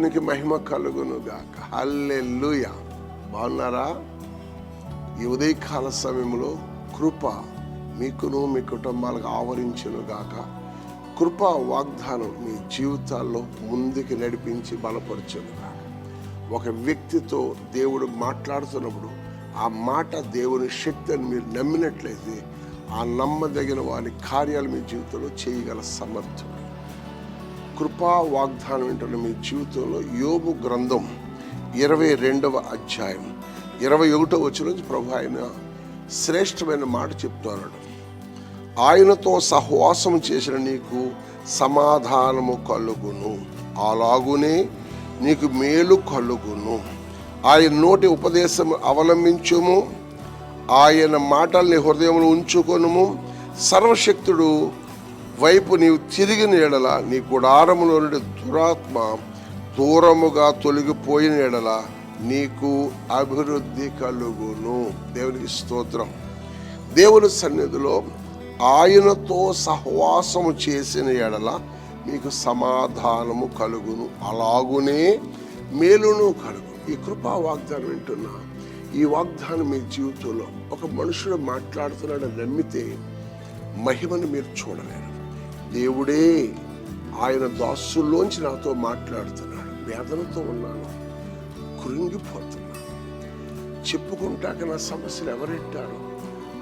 దేవునికి మహిమ కలుగును గాక బాగున్నారా? ఈ ఉదయకాల సమయంలో కృప మీకును మీ కుటుంబాలకు ఆవరించునుగాక. కృప వాగ్దానం మీ జీవితాల్లో ముందుకు నడిపించి బలపరచునుగాక. ఒక వ్యక్తితో దేవుడు మాట్లాడుతున్నప్పుడు ఆ మాట దేవుని శక్తి అని మీరు నమ్మినట్లయితే ఆ నమ్మదగిన వారి కార్యాలు మీ జీవితంలో చేయగల సమర్థుడు కృపా వాగ్దానం ఏంటంటే మీ జీవితంలో యోబు గ్రంథం ఇరవై రెండవ అధ్యాయం ఇరవై ఒకటో వచ్చిన నుంచి ప్రభు ఆయన శ్రేష్టమైన మాట చెప్తున్నాడు ఆయనతో సహవాసం చేసిన నీకు సమాధానము కలుగును. అలాగునే నీకు మేలు కలుగును. ఆయన నోటి ఉపదేశం అవలంబించుము. ఆయన మాటల్ని హృదయంలో ఉంచుకొనుము. సర్వశక్తుడు వైపు నీవు తిరిగిన ఎడల నీ గుడారములో నుండి దురాత్మ దూరముగా తొలగిపోయిన ఎడల నీకు అభివృద్ధి కలుగును. దేవునికి స్తోత్రం. దేవుని సన్నిధిలో ఆయనతో సహవాసము చేసిన ఎడల మీకు సమాధానము కలుగును. అలాగునే మేలును కలుగు. ఈ కృపా వాగ్దానం వింటున్నా. ఈ వాగ్దానం మీ జీవితంలో ఒక మనుషుడు మాట్లాడుతున్నాడని నమ్మితే మహిమను మీరు చూడలేరు. దేవుడే ఆయన దాసుల్లోంచి నాతో మాట్లాడుతున్నాడు. వేదనతో ఉన్నాను. కృంగిపోతున్నాను. చెప్పుకుంటాక నా సమస్యలు ఎవరెట్టారు?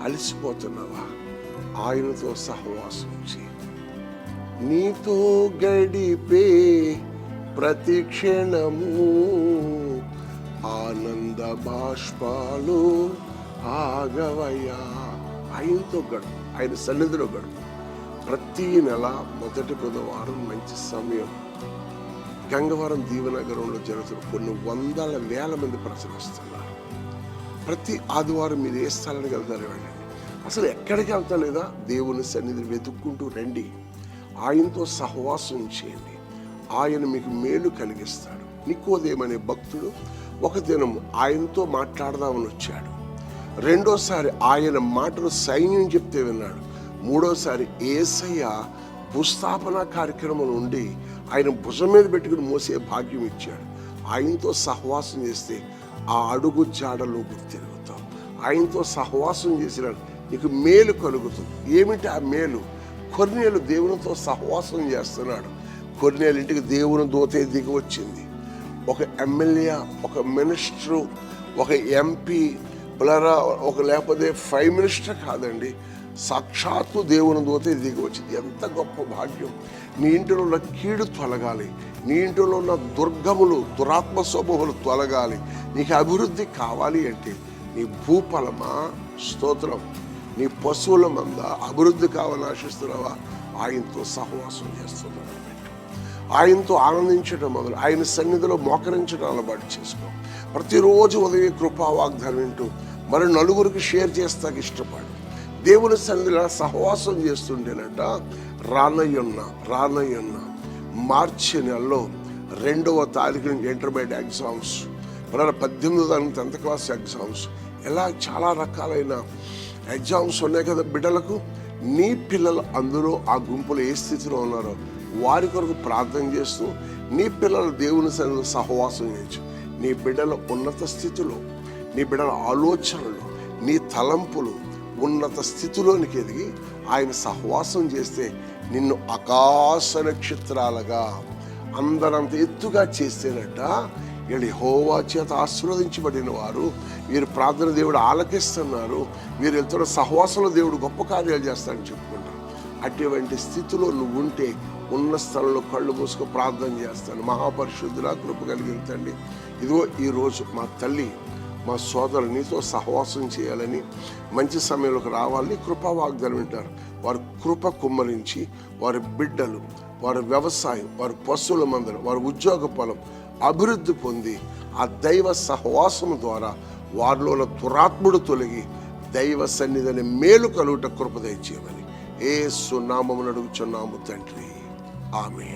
అలసిపోతున్నావా? ఆయనతో సహవాసం చేయి. నీతో గడిపే ప్రతి క్షణము ఆనంద బాష్పాలు ఆగవయ్యా. ఆయనతో గడుపు. ఆయన సన్నిధిలో గడుపు. ప్రతి నెల మొదటి బుధవారం మంచి సమయం. గంగవరం దీవనగరంలో జరుగుతున్న కొన్ని వందల వేల మంది ప్రజలు వస్తున్నారు. ప్రతి ఆదివారం మీరు ఏ స్థలానికి వెళ్తారు వెళ్ళండి అసలు ఎక్కడికి వెళ్తా లేదా? దేవుని సన్నిధిని వెతుక్కుంటూ రండి. ఆయనతో సహవాసం చేయండి. ఆయన మీకు మేలు కలిగిస్తాడు. నికోదేమనే భక్తుడు ఒక దినం ఆయనతో మాట్లాడదామని వచ్చాడు. రెండోసారి ఆయన మాటలు సైన్యం చెప్తే విన్నాడు. మూడోసారి ఏసయ్య భూస్థాపన కార్యక్రమం నుండి ఆయన భుజం మీద పెట్టుకుని మోసే భాగ్యం ఇచ్చాడు. ఆయనతో సహవాసం చేస్తే ఆ అడుగు జాడలో గుర్తిరుగుతాం ఆయనతో సహవాసం చేసిన నీకు మేలు కలుగుతుంది. ఏమిటి ఆ మేలు? కొన్నేళ్ళు దేవునితో సహవాసం చేస్తున్నాడు. కొన్నేళ్ళ ఇంటికి దేవుని దోతే దిగి వచ్చింది. ఒక ఎమ్మెల్యే ఒక మినిస్టరు ఒక ఎంపీ బలరా ఒక లేకపోతే ఫైవ్ మినిస్టర్ కాదండి సాక్షాత్తు దేవుని దూత దిగి వచ్చింది. ఎంత గొప్ప భాగ్యం. నీ ఇంటిలో ఉన్న కీడు తొలగాలి. నీ ఇంటిలో ఉన్న దుర్గములు దురాత్మ స్వభములు తొలగాలి. నీకు అభివృద్ధి కావాలి అంటే నీ భూఫలమా స్తోత్రం. నీ పశువుల మంద అభివృద్ధి కావాలని ఆశిస్తున్నావా? ఆయనతో సహవాసం చేస్తున్నావు ఆయనతో ఆనందించడం మొదలు ఆయన సన్నిధిలో మోకరించడం అలవాటు చేసుకో. ప్రతిరోజు ఉదయం కృపా వాగ్దానం వింటూ మరి నలుగురికి షేర్ చేస్తాకి ఇష్టపడు. దేవుని సన్నిధిలో సహవాసం చేస్తుండేనట. రానయ్యున్న రానయ్యున్న మార్చి నెలలో రెండవ తారీఖు నుంచి ఇంటర్మీడియట్ ఎగ్జామ్స్ మన పద్దెనిమిదో తారీఖు టెన్త్ క్లాస్ ఎగ్జామ్స్ ఇలా చాలా రకాలైన ఎగ్జామ్స్ ఉన్నాయి కదా బిడ్డలకు. నీ పిల్లలు అందరూ ఆ గుంపులో ఏ స్థితిలో ఉన్నారో వారి కొరకు ప్రార్థన చేస్తూ నీ పిల్లలు దేవుని సన్నిధిలో సహవాసం చేయొచ్చు. నీ బిడ్డల ఉన్నత స్థితిలో నీ బిడ్డల ఆలోచనలు నీ తలంపులు ఉన్నత స్థితిలోనికి ఎదిగి ఆయన సహవాసం చేస్తే నిన్ను ఆకాశ నక్షత్రాలుగా అందరంత ఎత్తుగా చేస్తేనట వీళ్ళు హోవా చేత ఆశీర్వదించబడిన వారు వీరు ప్రార్థన దేవుడు ఆలకిస్తున్నారు వీరు వెళ్తున్న సహవాసంలో దేవుడు గొప్ప కార్యాలు చేస్తారని చెప్పుకుంటారు. అటువంటి స్థితిలో నువ్వు ఉంటే ఉన్న స్థలంలో కళ్ళు మూసుకు ప్రార్థన చేస్తాను. మహాపరిశుద్ధుల కృప కలిగించండి ఇదిగో ఈరోజు మా తల్లి మా సోదరులు నీతో సహవాసం చేయాలని మంచి సమయంలోకి రావాలని కృపా వాగ్దానం వింటారు. వారి కృప కుమ్మరించి వారి బిడ్డలు వారి వ్యవసాయం వారి పశువుల మందరం వారి ఉద్యోగ పొలం అభివృద్ధి పొంది ఆ దైవ సహవాసం ద్వారా వారిలో దురాత్ముడు తొలగి దైవ సన్నిధిని మేలు కలుగుట కృప దయచేయమని ఏ సునామమును అడుగుచున్నాము తండ్రి. ఆమె